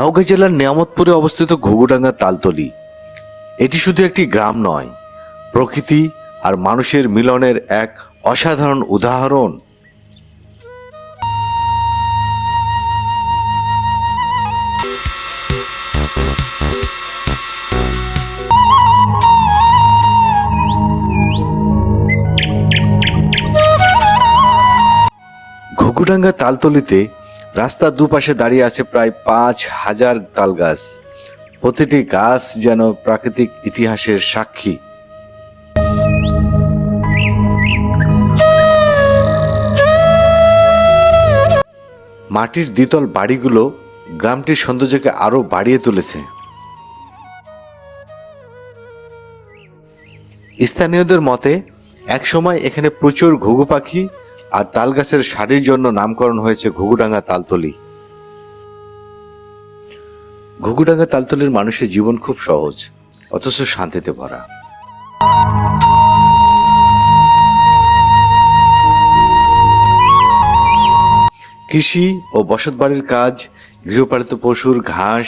নওগাঁ জেলার নিয়ামতপুরে অবস্থিত ঘুঘুডাঙ্গা তালতলি। এটি শুধু একটি গ্রাম নয়, প্রকৃতি আর মানুষের মিলনের এক অসাধারণ উদাহরণ। ঘুঘুডাঙ্গা তালতলিতে রাস্তার দুপাশে দাঁড়িয়ে আছে প্রায় পাঁচ হাজার তাল গাছ প্রতিটি গাছ যেন প্রাকৃতিক ইতিহাসের সাক্ষী। মাটির দ্বিতল বাড়িগুলো গ্রামটির সৌন্দর্যকে আরও বাড়িয়ে তুলেছে। স্থানীয়দের মতে, একসময় এখানে প্রচুর ঘুঘু পাখি আর তাল গাছের শাড়ির জন্য নামকরণ হয়েছে ঘুঘুডাঙ্গা তালতলি। ঘুঘুডাঙ্গা তালতলির মানুষের জীবন খুব সহজ, অথচ শান্তিতে ভরা। কৃষি ও বসতবাড়ির কাজ, গৃহপালিত পশুর ঘাস,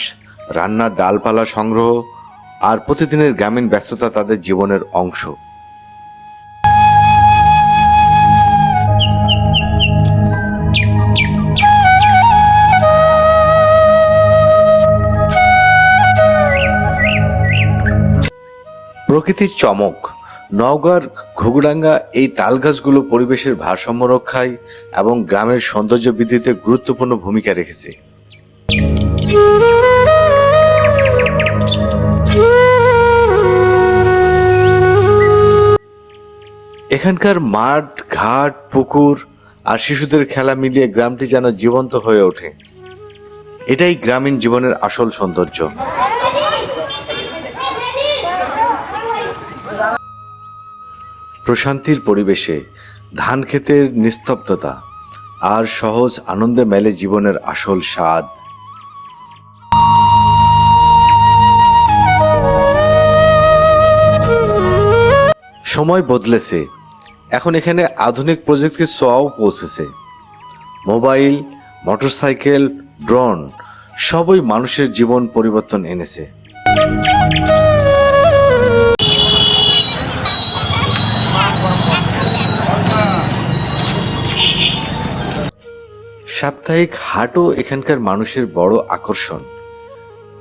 রান্নার ডালপালা সংগ্রহ, আর প্রতিদিনের গ্রামীণ ব্যস্ততা তাদের জীবনের অংশ। প্রকৃতির চমক। নওগাঁর ঘুঘুডাঙ্গা এই তালগাছগুলো পরিবেশের ভারসাম্য রক্ষায় এবং গ্রামের সৌন্দর্য বৃদ্ধিতে গুরুত্বপূর্ণ ভূমিকা রেখেছে। এখানকার মাঠ, ঘাট, পুকুর আর শিশুদের খেলা মিলিয়ে গ্রামটি যেন জীবন্ত হয়ে ওঠে। এটাই গ্রামীণ জীবনের আসল সৌন্দর্য। প্রশান্তির পরিবেশে ধান ক্ষেতের নিস্তব্ধতা আর সহজ আনন্দে মেলে জীবনের আসল স্বাদ। সময় বদলেছে। এখন এখানে আধুনিক প্রযুক্তির ছোঁয়াও পৌঁছেছে। মোবাইল, মোটরসাইকেল, ড্রোন সবই মানুষের জীবন পরিবর্তন এনেছে। সাপ্তাহিক হাটও এখানকার মানুষের বড় আকর্ষণ।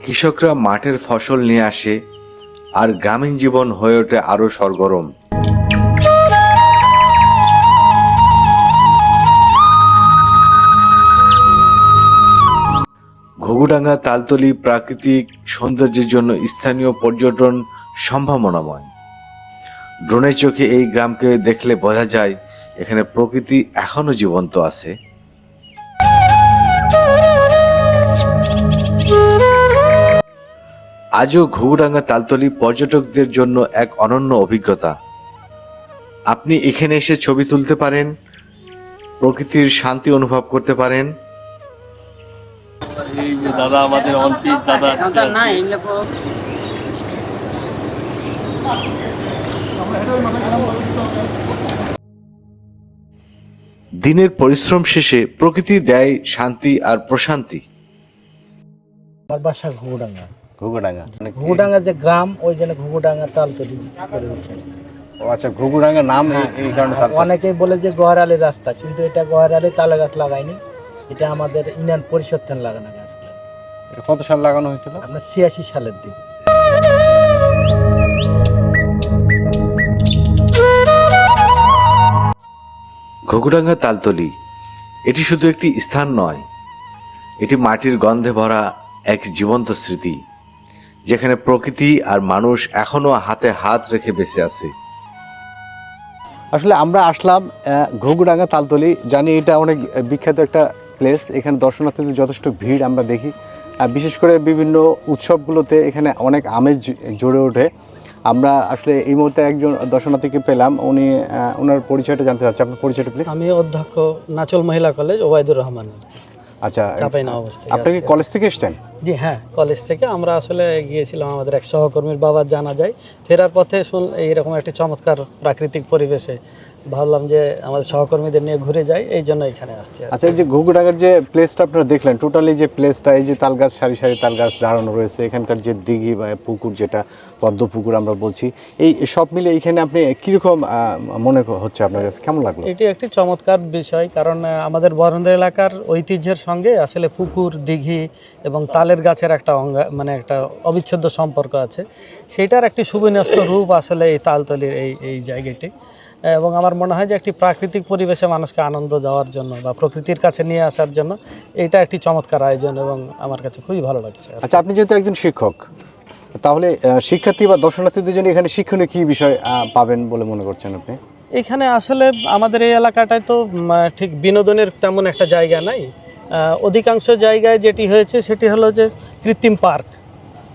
কৃষকরা মাঠের ফসল নিয়ে আসে আর গ্রামীণ জীবন হয়ে ওঠে আরও সরগরম। ঘুঘুডাঙ্গা, তালতলি প্রাকৃতিক সৌন্দর্যের জন্য স্থানীয় পর্যটন সম্ভাবনাময়। ড্রোনের চোখে এই গ্রামকে দেখলে বোঝা যায়, এখানে প্রকৃতি এখনও জীবন্ত আছে। আজও ঘুঘুডাঙ্গা তালতলি পর্যটকদের জন্য এক অনন্য অভিজ্ঞতা। আপনি এখানে এসে ছবি তুলতে পারেন প্রকৃতির শান্তি অনুভব করতে পারেন। দাদা আমাদের দাদা দিনের পরিশ্রম শেষে প্রকৃতি দেয় শান্তি আর প্রশান্তি। আমার বাসা ঘুঘুডাঙ্গা। ঘুঘুডাঙ্গা। মানে ঘুঘুডাঙ্গা যে গ্রাম ওই জন্য ঘুঘুডাঙ্গা তাল তৈরি করে দিয়েছে। আচ্ছা ঘুঘুডাঙ্গা নাম এই- কারণে অনেকেই বলে যে গহরালি রাস্তা কিন্তু এটা গহরালি তালে গাছ লাগায়নি। এটা আমাদের ইউনিয়ন পরিষদ থেকে লাগানো গাছ। এটা কত সাল লাগানো হয়েছিল? আপনার ছিয়াশি সালের দিক ঘুঘুডাঙ্গা তালতলি এটি শুধু একটি স্থান নয় এটি মাটির গন্ধে ভরা এক জীবন্ত স্মৃতি। যেখানে প্রকৃতি আর মানুষ এখনও হাতে হাত রেখে বেঁচে আছে। আসলে আমরা আসলাম ঘুঘুডাঙ্গা তালতলি। জানি এটা অনেক বিখ্যাত একটা প্লেস এখানে দর্শনার্থীদের যথেষ্ট ভিড় আমরা দেখি। বিশেষ করে বিভিন্ন উৎসবগুলোতে এখানে অনেক আমেজ জড়ে ওঠে। আমরা আসলে এই মুহূর্তে একজন দর্শনার্থীকে পেলাম। উনি ওনার পরিচয়টা জানতে চাচ্ছি। আপনার পরিচয়টা প্লিজ আমি অধ্যক্ষ নাচল মহিলা কলেজ ওবায়দুর রহমানের। আচ্ছা চাপাই অবস্থা আপনি কি কলেজ থেকে এসছেন? জি হ্যাঁ কলেজ থেকে আমরা আসলে গিয়েছিলাম আমাদের এক সহকর্মীর বাবার জানা যায়। ফেরার পথে শুন এইরকম একটি চমৎকার প্রাকৃতিক পরিবেশে ভাবলাম যে আমাদের সহকর্মীদের নিয়ে ঘুরে যাই এই জন্য এখানে আসছি আচ্ছা এই যে ঘুঘুডাঙ্গার যে প্লেসটা আপনারা দেখলেন টোটালি যে প্লেসটা এই যে তাল গাছ সারি সারি তাল গাছ দাঁড়ানো রয়েছে এখানকার যে দিঘি বা পুকুর যেটা পদ্ম পুকুর আমরা বলছি এই সব মিলে এইখানে আপনি কীরকম মনে হচ্ছে আপনার কাছে? কেমন লাগল? এটি একটি চমৎকার বিষয় কারণ আমাদের বরেন্দ্র এলাকার ঐতিহ্যের সঙ্গে আসলে পুকুর দিঘি এবং তালের গাছের একটা অঙ্গা মানে একটা অবিচ্ছেদ্য সম্পর্ক আছে। সেটার একটি সুবিন্যস্ত রূপ আসলে এই তালতলির এই এই জায়গাটি। এবং আমার মনে হয় যে একটি প্রাকৃতিক পরিবেশে মানুষকে আনন্দ দেওয়ার জন্য বা প্রকৃতির কাছে নিয়ে আসার জন্য এটা একটি চমৎকার আয়োজন এবং আমার কাছে খুবই ভালো লাগছে। আচ্ছা আপনি যেহেতু একজন শিক্ষক তাহলে শিক্ষার্থী বা দর্শনার্থীদের জন্য এখানে শিক্ষণীয় কী বিষয় পাবেন বলে মনে করছেন আপনি? এখানে আসলে আমাদের এই এলাকাটায় তো ঠিক বিনোদনের তেমন একটা জায়গা নাই। অধিকাংশ জায়গায় যেটি হয়েছে সেটি হলো যে কৃত্রিম পার্ক।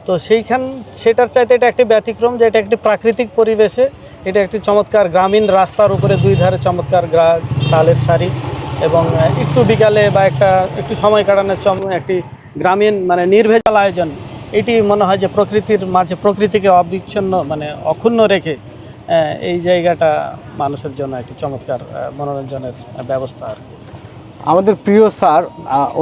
তো সেইখান সেটার চাইতে এটা একটি ব্যতিক্রম যে এটা একটি প্রাকৃতিক পরিবেশে এটা একটি চমৎকার গ্রামীণ রাস্তার উপরে দুই ধারে চমৎকার তালের শাড়ি এবং একটু বিকালে বা একটা, একটু সময় কাটানোর চম, একটি গ্রামীণ মানে নির্ভেজাল আয়োজন এটি মনে হয় যে প্রকৃতির মাঝে, প্রকৃতিকে অবিচ্ছিন্ন মানে অক্ষুণ্ণ রেখে এই জায়গাটা মানুষের জন্য একটি চমৎকার মনোরঞ্জনের ব্যবস্থা আর কি। আমাদের প্রিয় স্যার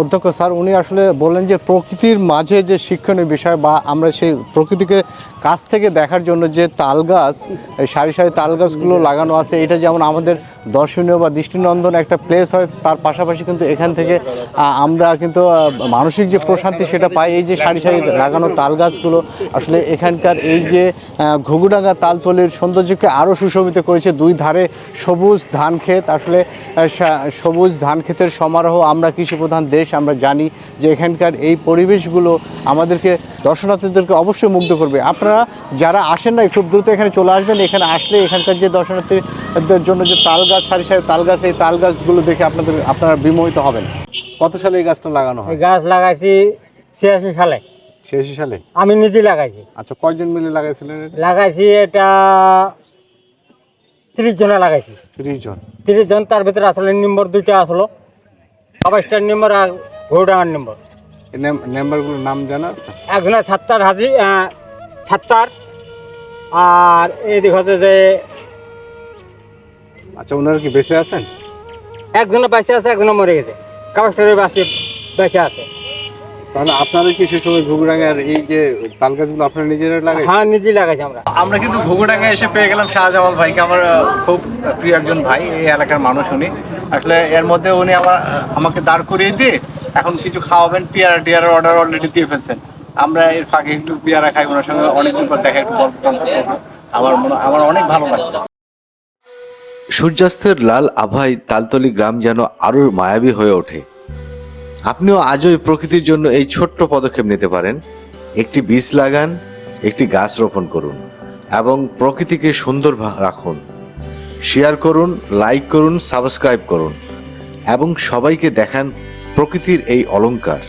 অধ্যক্ষ স্যার, উনি আসলে বললেন যে প্রকৃতির মাঝে যে শিক্ষণীয় বিষয় বা আমরা সেই প্রকৃতিকে কাছ থেকে দেখার জন্য যে তাল গাছ সারি সারি তাল গাছগুলো লাগানো আছে, এটা যেমন আমাদের দর্শনীয় বা দৃষ্টিনন্দন একটা প্লেস হয়, তার পাশাপাশি কিন্তু এখান থেকে আমরা কিন্তু মানসিক যে প্রশান্তি সেটা পাই, এই যে সারি সারি লাগানো তাল গাছগুলো, আসলে এখানকার এই যে ঘুঘুডাঙ্গা তালতলির সৌন্দর্যকে আরও সুশোভিত করেছে, দুই ধারে সবুজ ধান ক্ষেত, আসলে সবুজ ধান ক্ষেতের সমারোহ আমরা কৃষি প্রধান দেশ আমরা জানি যে এখানকার এই পরিবেশগুলো আমাদেরকে দর্শনার্থীদেরকে অবশ্যই মুগ্ধ করবে। আপনারা যারা আসেন না খুব দ্রুত এখানে চলে আসবেন। এখানে আসলে এখানকার যে দর্শনার্থীদের জন্য যে তাল গাছ সারি সারি তাল গাছ এই তাল গাছগুলো দেখে আপনাদের আপনারা বিমোহিত হবেন। কত সালে এই গাছটা লাগানো হয়? গাছ লাগাইছি ছিয়াশি সালে। ছিয়াশি সালে? আমি নিজে লাগাইছি। আচ্ছা কয়জন মিলে লাগাইছিলেন লাগাইছি এটা তিরিশ জনে লাগাইছি। ত্রিশ জন। তিরিশ জন তার ভিতরে আসলে নম্বর দুইটা আসলো। আবাসটার নম্বর আর ঘোড়াঙ্গার নম্বর। নাম্বারগুলোর নাম জানা? আছে? একজনে সাতটার হাজি আহ, সাতটার আর এদিক হচ্ছে যে আচ্ছা ওনারা কি বেঁচে আছেন? একজনে বাইসে আছে একজনে মরে গেছে। কাবাসটারে বাসে বেঁচে আছে। তাহলে আপনারা কি সে সময় ঘুঘুডাঙ্গার এই যে তাল গাছগুলো আপনারা নিজেরা লাগাই হ্যাঁ নিজেই লাগাইছি আমরা। আমরা কিন্তু ঘুঘুডাঙ্গায় এসে পেয়ে গেলাম শাহজামাল ভাইকে আমার খুব প্রিয় একজন ভাই এই এলাকার মানুষ উনি। আসলে এর মধ্যে উনি আমার আমাকে দাঁড় করিয়ে দিয়ে এখন কিছু খাওয়াবেন, পিয়ারা টিয়ারার অর্ডার অলরেডি দিয়ে ফেলছেন। আমরা এর ফাঁকে একটু পিয়ারা খাই, ওনার সঙ্গে অনেকদিন পর দেখা, একটু গল্প। আমার মনে, আমার অনেক ভালো লাগছে। সূর্যাস্তের লাল আভায় তালতলি গ্রাম যেন আরও মায়াবী হয়ে ওঠে। আপনিও আজও এই প্রকৃতির জন্য এই ছোট্ট পদক্ষেপ নিতে পারেন। একটি বীজ লাগান, একটি গাছ রোপণ করুন, এবং প্রকৃতিকে সুন্দর রাখুন। শেয়ার করুন লাইক করুন সাবস্ক্রাইব করুন এবং সবাইকে দেখান প্রকৃতির এই অলংকার।